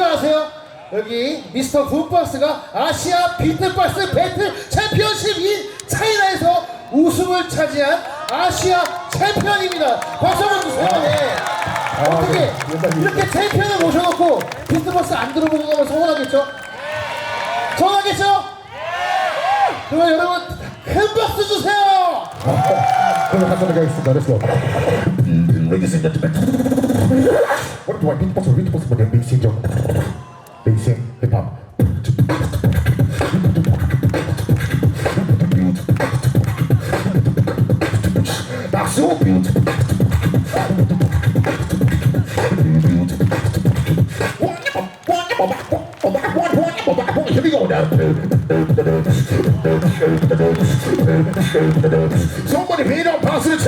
아세요? 여기 미스터 붐박스가 아시아 비트박스 배틀 챔피언십 인 차이나에서 우승을 차지한 아시아 챔피언입니다. 박수 한번 주세요. 네. 어떻게 네. 일단 이렇게 챔피언을 모셔놓고 비트박스 안 들어보고 가면 서운하겠죠? 서운하겠죠? 그럼 여러분 큰 박수 주세요. 그럼 하도록 하겠습니다. Let's go. Ladies and gentlemen. What do I think possible? Think possible? Then big sing, big sing, hip hop. That's so beautiful. What? What? What? What? What? Well, back home, here we go now. Somebody, if you don't pass it, it's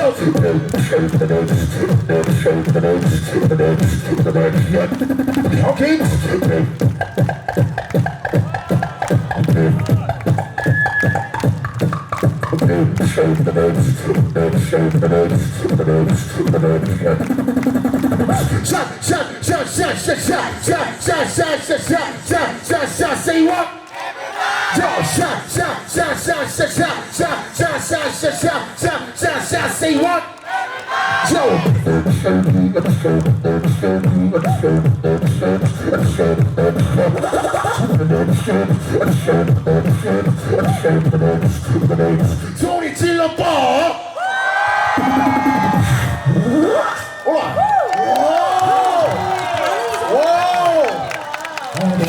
Okay. Shake the notes, shake the notes, shake the notes, shake the notes, Shot, shot, shot, shot, shot, shot, shot, shot, shot, shot, shot, shot, shot, shot, say what? Yo, shot, shot, shot, shot, shot, shot, shot, shot, shot, shot, shot, shot, shot, say what? Yo. 소리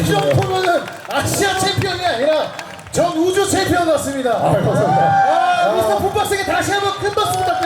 박지원 포면은 아시아 챔피언이 아니라 전 우주 챔피언 같습니다. 아, 감사합니다. 아, 미스터 붐박스에게 다시 한번 큰 박수 부탁드립니다.